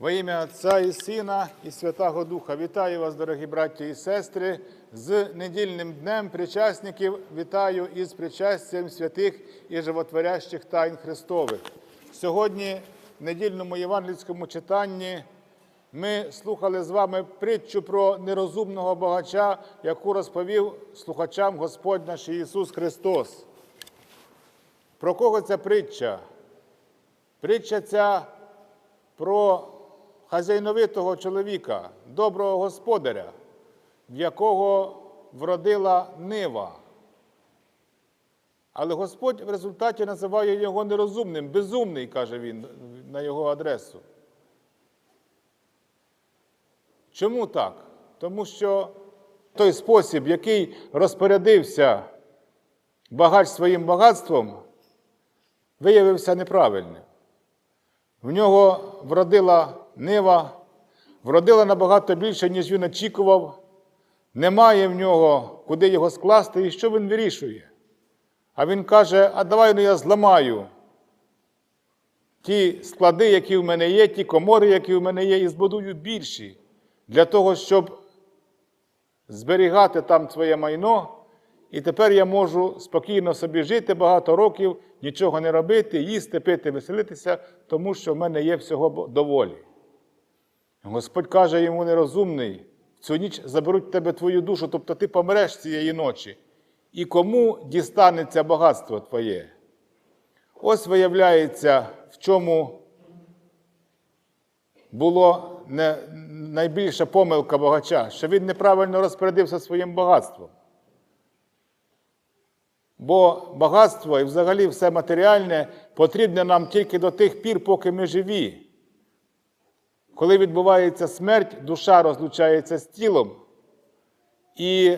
Во ім'я Отця і Сина і Святого Духа вітаю вас, дорогі браті і сестри, з недільним днем причасників вітаю із причастям святих і животворящих тайн Христових. Сьогодні, в недільному євангельському читанні, ми слухали з вами притчу про нерозумного багача, яку розповів слухачам Господь наш Ісус Христос. Про кого ця притча? Притча ця про хазяйновитого чоловіка, доброго господаря, в якого вродила нива. Але Господь в результаті називає його нерозумним, безумний, каже він на його адресу. Чому так? Тому що той спосіб, який розпорядився багач своїм багатством, виявився неправильним. В нього вродила нива, вродила набагато більше, ніж він очікував. Немає в нього, куди його скласти, і що він вирішує. А він каже: а давай ну я зламаю ті склади, які в мене є, ті комори, які в мене є, і збудую більші, для того, щоб зберігати там своє майно. І тепер я можу спокійно собі жити багато років, нічого не робити, їсти, пити, веселитися, тому що в мене є всього доволі. Господь каже йому нерозумний, цю ніч заберуть в тебе твою душу, тобто ти помреш цієї ночі. І кому дістанеться багатство твоє? Ось виявляється, в чому була найбільша помилка багача, що він неправильно розпорядився своїм багатством. Бо багатство і взагалі все матеріальне потрібне нам тільки до тих пір, поки ми живі. Коли відбувається смерть, душа розлучається з тілом. І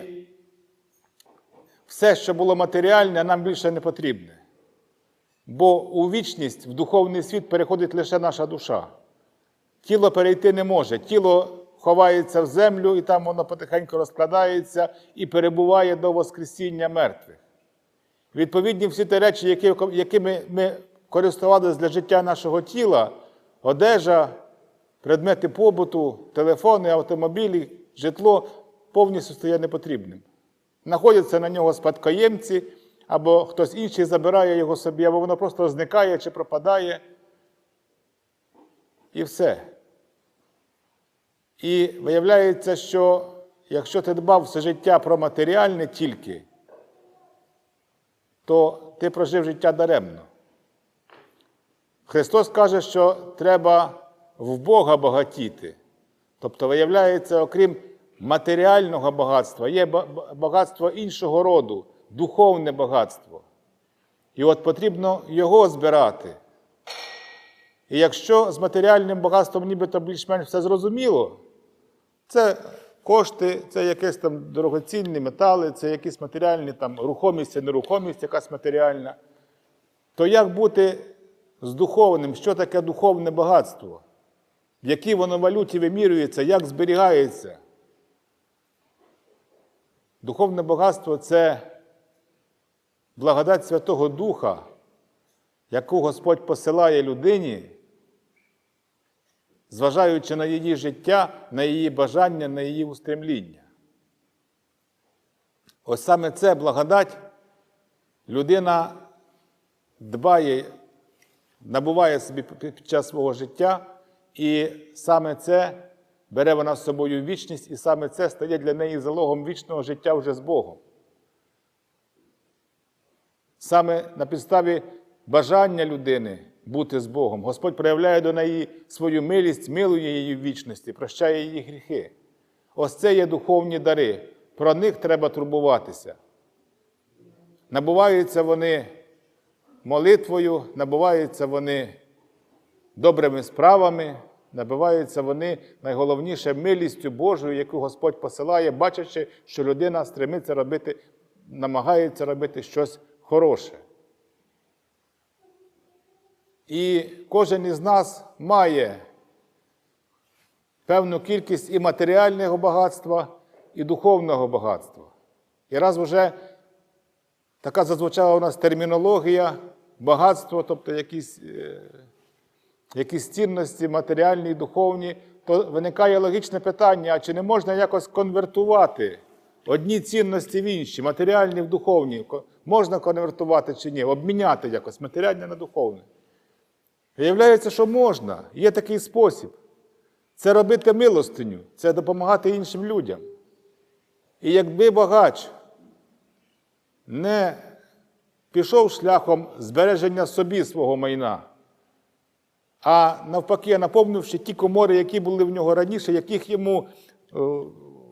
все, що було матеріальне, нам більше не потрібне. Бо у вічність, в духовний світ переходить лише наша душа. Тіло перейти не може. Тіло ховається в землю, і там воно потихеньку розкладається і перебуває до Воскресіння мертвих. Відповідні всі ті речі, якими ми користувалися для життя нашого тіла, одежа, предмети побуту, телефони, автомобілі, житло повністю стає непотрібним. Знаходяться на нього спадкоємці, або хтось інший забирає його собі, або воно просто зникає чи пропадає. І все. І виявляється, що якщо ти дбав все життя про матеріальне тільки, то ти прожив життя даремно. Христос каже, що треба в Бога багатіти. Тобто, виявляється, окрім матеріального багатства, є багатство іншого роду, духовне багатство. І от потрібно його збирати. І якщо з матеріальним багатством нібито більш-менш все зрозуміло, це кошти, це якісь там дорогоцінні метали, це якісь матеріальні там рухомість, нерухомість, якась матеріальна. То як бути з духовним? Що таке духовне багатство? В якій воно валюті вимірюється, як зберігається? Духовне багатство це благодать Святого Духа, яку Господь посилає людині зважаючи на її життя, на її бажання, на її устремління. Ось саме це благодать людина дбає, набуває собі під час свого життя, і саме це бере вона з собою вічність, і саме це стає для неї залогом вічного життя вже з Богом. Саме на підставі бажання людини бути з Богом. Господь проявляє до неї свою милість, милує її в вічності, прощає її гріхи. Ось це є духовні дари. Про них треба турбуватися. Набуваються вони молитвою, набуваються вони добрими справами, набуваються вони найголовніше милістю Божою, яку Господь посилає, бачачи, що людина стремиться робити, намагається робити щось хороше. І кожен із нас має певну кількість і матеріального багатства, і духовного багатства. І раз вже така зазвучала у нас термінологія, багатство, тобто якісь е, якісь цінності матеріальні і духовні, то виникає логічне питання: а чи не можна якось конвертувати одні цінності в інші, матеріальні в духовні? Можна конвертувати чи ні? Обміняти якось матеріальне на духовне. Виявляється, що можна. Є такий спосіб. Це робити милостиню, це допомагати іншим людям. І якби багач не пішов шляхом збереження собі свого майна, а навпаки, наповнивши ті комори, які були в нього раніше, яких йому, е,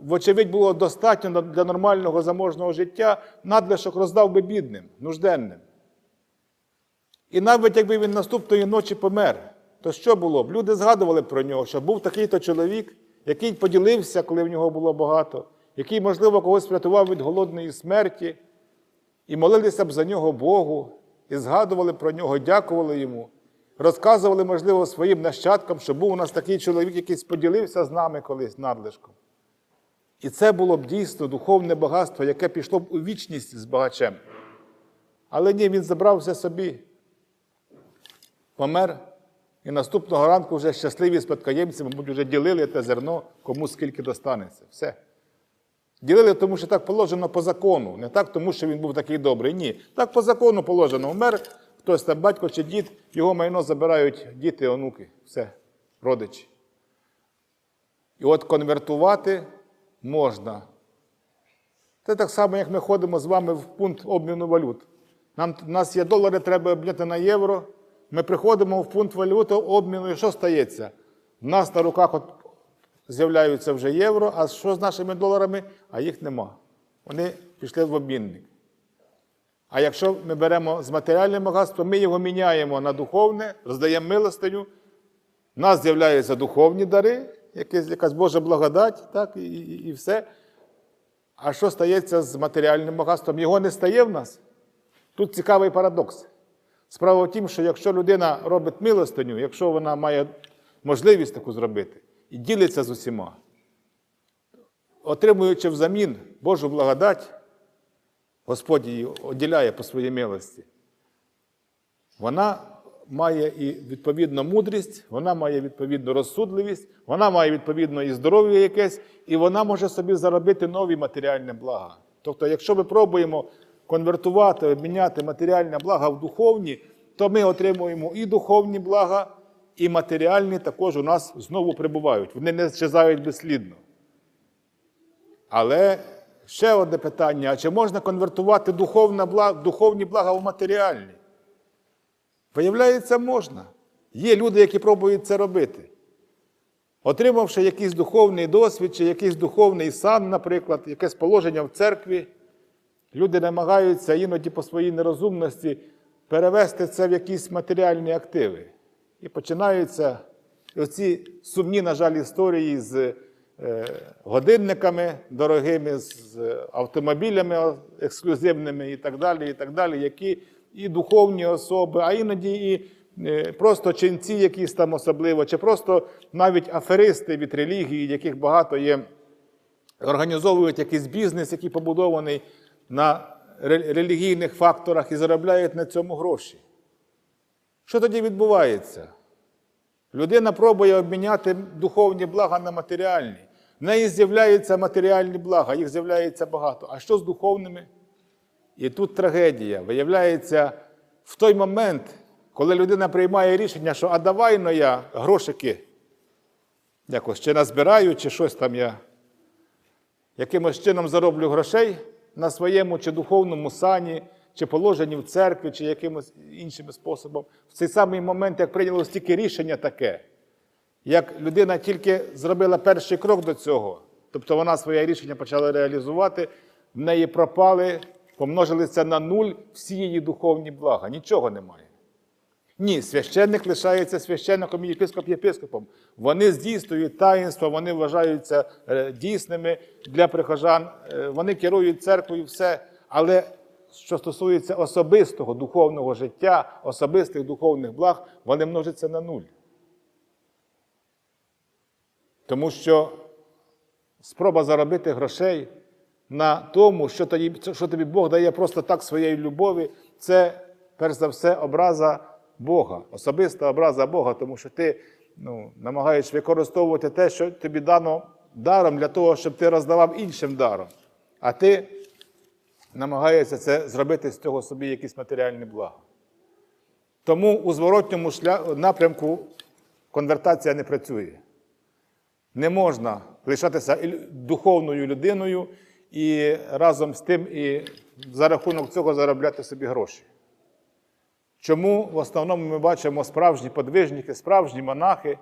вочевидь, було достатньо для нормального заможного життя, надлишок роздав би бідним, нужденним. І навіть якби він наступної ночі помер, то що було б? Люди згадували про нього, що був такий-то чоловік, який поділився, коли в нього було багато, який, можливо, когось врятував від голодної смерті, і молилися б за нього Богу, і згадували про нього, дякували йому, розказували, можливо, своїм нащадкам, що був у нас такий чоловік, який поділився з нами колись надлишком. І це було б дійсно духовне багатство, яке пішло б у вічність з багачем. Але ні, він забрав все собі помер, і наступного ранку вже щасливі спадкоємці, мабуть, вже ділили те зерно, кому скільки достанеться. Все. Ділили, тому що так положено по закону, не так, тому що він був такий добрий. Ні. Так по закону положено. Вмер хтось там, батько чи дід, його майно забирають діти, онуки, все, родичі. І от конвертувати можна. Це так само, як ми ходимо з вами в пункт обміну валют. Нам, у нас є долари, треба обміняти на євро. Ми приходимо в пункт валюти обміну, і що стається? У нас на руках от з'являються вже євро, а що з нашими доларами? А їх нема. Вони пішли в обмінник. А якщо ми беремо з матеріальним багатством, ми його міняємо на духовне, роздаємо милостиню, в нас з'являються духовні дари, якась Божа благодать, так, і, і, і все. А що стається з матеріальним багатством? Його не стає в нас. Тут цікавий парадокс. Справа в тім, що якщо людина робить милостиню, якщо вона має можливість таку зробити і ділиться з усіма, отримуючи взамін Божу благодать, Господь її оділяє по своїй милості, вона має і відповідно мудрість, вона має відповідну розсудливість, вона має відповідно і здоров'я якесь, і вона може собі заробити нові матеріальні блага. Тобто, якщо ми пробуємо конвертувати, обміняти матеріальне блага в духовні, то ми отримуємо і духовні блага, і матеріальні також у нас знову прибувають. Вони не зчезають безслідно. Але ще одне питання: а чи можна конвертувати духовне духовні блага в матеріальні? Виявляється, можна. Є люди, які пробують це робити. Отримавши якийсь духовний досвід, чи якийсь духовний сан, наприклад, якесь положення в церкві, люди намагаються іноді по своїй нерозумності перевести це в якісь матеріальні активи. І починаються оці сумні, на жаль, історії з годинниками дорогими, з автомобілями ексклюзивними і так далі, і так далі, які і духовні особи, а іноді і е, просто ченці якісь там особливо, чи просто навіть аферисти від релігії, яких багато є, організовують якийсь бізнес, який побудований на релігійних факторах і заробляють на цьому гроші. Що тоді відбувається? Людина пробує обміняти духовні блага на матеріальні. В неї з'являються матеріальні блага, їх з'являється багато. А що з духовними? І тут трагедія. Виявляється, в той момент, коли людина приймає рішення, що а давай но я грошики якось чи назбираю, чи щось там я якимось чином зароблю грошей на своєму чи духовному сані, чи положенні в церкві, чи якимось іншим способом. В цей самий момент, як прийняло стільки рішення таке, як людина тільки зробила перший крок до цього, тобто вона своє рішення почала реалізувати, в неї пропали, помножилися на нуль всі її духовні блага. Нічого немає. Ні, священник лишається священником і єпископ єпископом. Вони здійснюють таїнство, вони вважаються е, дійсними для прихожан, е, вони керують церквою, все. Але що стосується особистого духовного життя, особистих духовних благ, вони множаться на нуль. Тому що спроба заробити грошей на тому, що тобі, що тобі Бог дає просто так своєї любові, це перш за все образа Бога, особиста образа Бога, тому що ти ну, намагаєш використовувати те, що тобі дано даром для того, щоб ти роздавав іншим даром. А ти намагаєшся це зробити з цього собі якісь матеріальні блага. Тому у зворотньому напрямку конвертація не працює. Не можна лишатися духовною людиною і разом з тим і за рахунок цього заробляти собі гроші. Чому в основному ми бачимо справжні подвижники, справжні монахи?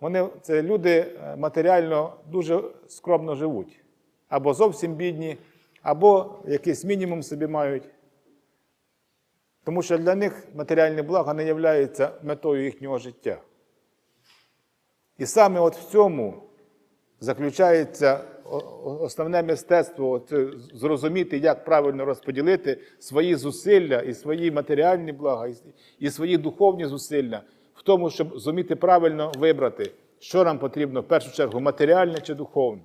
Вони це люди е, матеріально дуже скромно живуть. Або зовсім бідні, або якийсь мінімум собі мають. Тому що для них матеріальне благо не є метою їхнього життя. І саме от в цьому заключається основне мистецтво от, е, зрозуміти, як правильно розподілити свої зусилля і свої матеріальні блага, і свої духовні зусилля в тому, щоб зуміти правильно вибрати, що нам потрібно в першу чергу матеріальне чи духовне.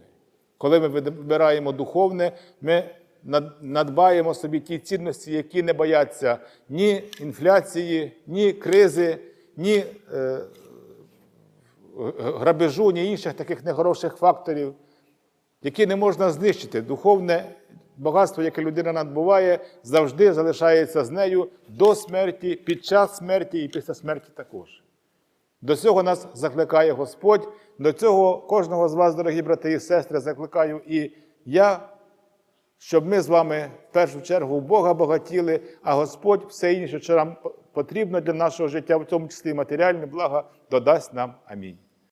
Коли ми вибираємо духовне, ми надбаємо собі ті цінності, які не бояться ні інфляції, ні кризи, ні е, грабежу, ні інших таких нехороших факторів, які не можна знищити. Духовне багатство, яке людина надбуває, завжди залишається з нею до смерті, під час смерті і після смерті також. До цього нас закликає Господь, до цього кожного з вас, дорогі брати і сестри, закликаю і я, щоб ми з вами в першу чергу Бога багатіли, а Господь все інше, що нам потрібно для нашого життя, в тому числі і матеріальне благо, додасть нам. Амінь.